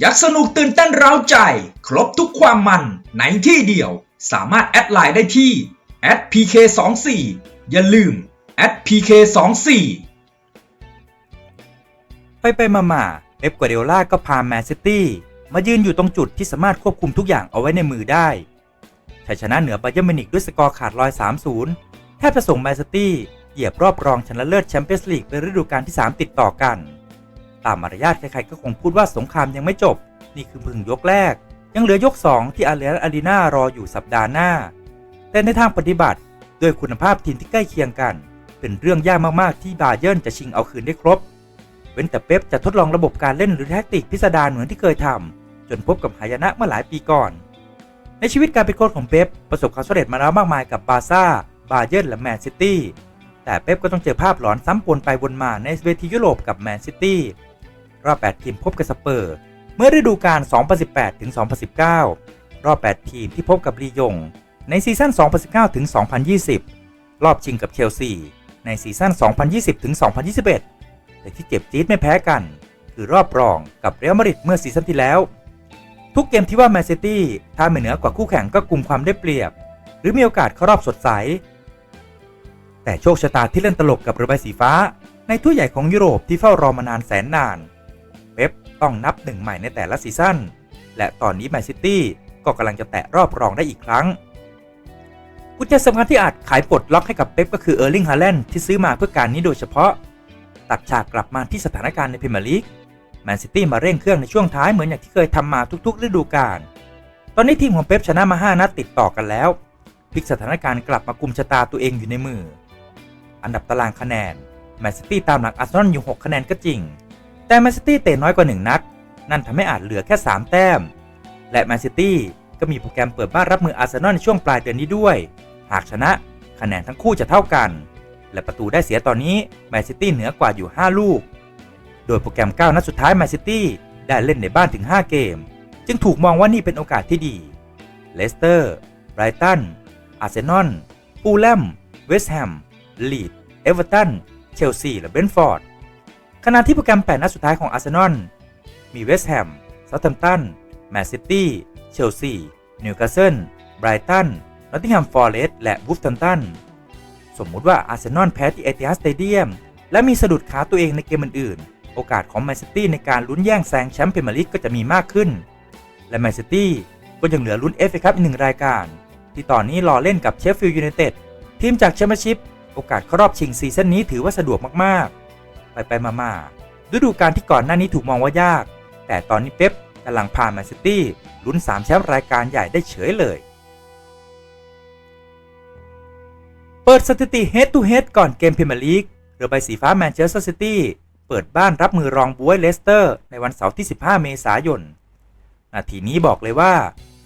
อยากสนุกตื่นเต้นเร้าใจ ครบทุกความมันในที่เดียว สามารถแอดไลน์ได้ที่ @pk24 อย่าลืม @pk24 ไปไปมามาเป๊ปกัวเดโอล่าก็พาแมนซิตี้มายืนอยู่ตรงจุดที่สามารถควบคุมทุกอย่างเอาไว้ในมือได้ชัยชนะเหนือบาเยร์มินิกด้วยสกอร์ขาดลอย 3-0 แทบจะส่งแมนซิตี้เหยียบรอบรองชนะเลิศแชมเปี้ยนส์ลีกเป็นฤดูกาลที่ 3 ติดต่อกัน ตามมารยาทใครๆก็คงพูดว่าสงครามยังไม่จบ นี่คือพึงยกแรก ยังเหลือยก 2 ที่อารีอารีนารออยู่สัปดาห์หน้า แต่ในทางปฏิบัติด้วยคุณภาพทีมที่ใกล้เคียงกัน เป็นเรื่องยากมากๆที่บาเยิร์นจะชิงเอาคืนได้ครบ เว้นแต่เป๊ปจะทดลองระบบการเล่นหรือแท็กติกพิสดารเหมือนที่เคยทำจนพบกับหายนะเมื่อหลายปีก่อน ในชีวิตการเป็นโค้ชของเป๊ปประสบความสำเร็จมาแล้วมากมายกับบาซ่าบาเยิร์นและแมนซิตี้แต่เป๊ปก็ต้องเจอภาพหลอนซ้ำปนไปวนมาในเวทียุโรปกับแมนซิตี้ รอบ 8 ทีมพบกับสเปอร์ เมื่อฤดูกาล 2018 ถึง 2019 รอบ 8 ทีมที่พบกับลียง ในซีซั่น 2019 ถึง 2020 รอบชิงกับเชลซี ในซีซั่น 2020 ถึง 2021 แต่ที่เจ็บจี๊ดไม่แพ้กัน คือรอบรองกับเรอัลมาดริดเมื่อซีซั่นที่แล้ว ทุกเกมที่ว่าแมนซิตี้ถ้าไม่เหนือกว่าคู่แข่งก็กลุ่มความได้เปรียบ หรือมีโอกาสเข้ารอบสดใส แต่โชคชะตาที่เล่นตลกกับเรือใบสีฟ้า ในทั่วใหญ่ของยุโรปที่เฝ้ารอมานานแสนนาน ต้องนับหนึ่งใหม่ในแต่ละซีซั่น และตอนนี้แมนซิตี้ก็กำลังจะแตะรอบรองได้อีกครั้ง กุญแจสำคัญที่อาจขายปลดล็อกให้กับเป๊ปก็คือเออร์ลิงฮาแลนด์ที่ซื้อมาเพื่อการนี้โดยเฉพาะ ตัดฉากกลับมาที่สถานการณ์ในพรีเมียร์ลีกแมนซิตี้มาเร่งเครื่องในช่วงท้ายเหมือนอย่างที่เคยทำมาทุกๆ ฤดูกาล ตอนนี้ทีมของเป๊ปชนะมา 5 นัดติดต่อกันแล้ว พลิกสถานการณ์กลับมากุมชะตาตัวเองอยู่ในมือ อันดับตารางคะแนน แมนซิตี้ตามหลังอาร์เซนอลอยู่ 6 คะแนนก็จริง แต่แมนซิตี้เตะน้อยกว่า 1 นัด นั่นทำให้อาจเหลือแค่ 3 แต้ม และแมนซิตี้ก็มีโปรแกรมเปิดบ้านรับมืออาร์เซนอลในช่วงปลายเดือนนี้ด้วย หากชนะคะแนนทั้งคู่จะเท่ากัน และประตูได้เสียตอนนี้แมนซิตี้เหนือกว่าอยู่ 5 ลูก โดยโปรแกรม 9 นัดสุดท้ายแมนซิตี้ได้เล่นในบ้านถึง 5 เกม จึงถูกมองว่านี่เป็นโอกาสที่ดี เลสเตอร์ ไบรตัน อาร์เซนอลปูลแลม เวสต์แฮม ลีด เอเวอร์ตัน เชลซี และเบนฟอร์ด ขณะที่โปรแกรม 8 นัดสุดท้ายของอาร์เซนอลมีเวสต์แฮมเซาท์แฮมป์ตัน แมนซิตี้ เชลซี นิวคาสเซิล ไบรตัน นอตติงแฮมฟอร์เรสต์ และวูฟแฮมป์ตัน สมมุติว่าอาร์เซนอลแพ้ที่เอติฮัดสเตเดียม และมีสะดุดขาตัวเองในเกมอื่นๆ โอกาสของแมนซิตี้ในการลุ้นแย่งแซงแชมป์พรีเมียร์ลีกก็จะมีมากขึ้น และแมนซิตี้ก็ยังเหลือลุ้นเอฟเอคัพอีกหนึ่งรายการ ที่ตอนนี้รอเล่นกับเชฟฟิลด์ยูไนเต็ดทีมจากแชมเปี้ยนชิพ โอกาสเข้ารอบชิงซีซั่นนี้ถือว่าสะดวกมากๆ ไปไปมาๆฤดูกาลที่ก่อนหน้านี้ถูกมองว่ายาก แต่ตอนนี้เป๊ปกำลังพาแมนซิตี้ลุ้น3แชมป์รายการใหญ่ได้เฉยเลย เปิดสถิติ Head to Head ก่อนเกมพรีเมียร์ลีกเรือใบสีฟ้าแมนเชสเตอร์ซิตี้เปิดบ้านรับมือรองบวยเลสเตอร์ ในวันเสาร์ที่ 15 เมษายน นาทีนี้บอกเลยว่า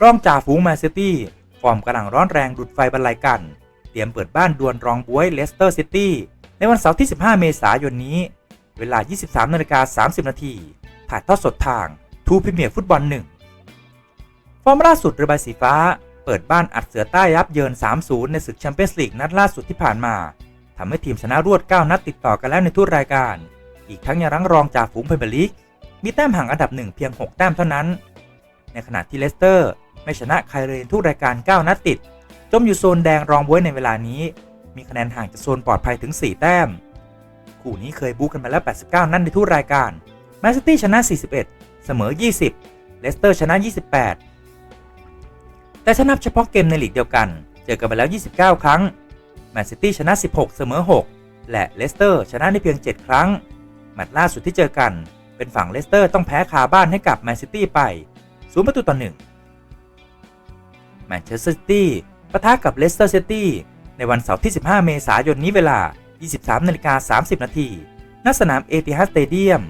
รองจ่าฝูงแมนซิตี้ฟอร์มกำลังร้อนแรงดุดไฟบรรลัยกัน เตรียมเปิดบ้านดวลรองบวยเลสเตอร์ซิตี้ในวันเสาร์ที่ 15 เมษายนนี้ เวลา 23นาฬิกา30 นาที ถ่ายทอดสดทางทูพิเมียร์ฟุตบอล 1 ฟอร์มล่าสุดเรือใบสีฟ้า เปิดบ้านอัดเสือใต้ยับเยิน 3-0 ในศึกแชมเปี้ยนส์ลีกนัดล่าสุดที่ผ่านมาทำให้ทีมชนะรวด 9 นัดติดต่อกันแล้วในทุกรายการ อีกทั้งยังรั้งรองจากฝูงพรเมียร์ลีก มีแต้มห่างอันดับหนึ่งเพียง 6 แต้มเท่านั้น ในขณะที่เลสเตอร์ไม่ชนะใครเลยในทุกรายการ 9 นัดติด จมอยู่โซนแดงรองบวยในเวลานี้ มีคะแนนห่างจากโซนปลอดภัยถึง 4 แต้ม คู่นี้เคยบู๊กันมาแล้ว 89 นัดในทุกรายการแมนซิตี้ชนะ 41 เสมอ 20 เลสเตอร์ชนะ 28 แต่ถ้านับเฉพาะเกมในลีกเดียวกัน เจอกันไปแล้ว 29 ครั้งแมนซิตี้ชนะ 16 เสมอ 6 และเลสเตอร์ชนะได้เพียง 7 ครั้ง แมตช์ล่าสุดที่เจอกัน เป็นฝั่งเลสเตอร์ต้องแพ้คาบ้านให้กับแมนซิตี้ไป0ประตูต่อ1แมนเชสเตอร์ซิตี้ปะทะกับเลสเตอร์ซิตี้ในวันเสาร์ที่ 15 เมษายนนี้เวลา 23นาฬิกา30 นาทีณสนามเอติฮัสเตเดียม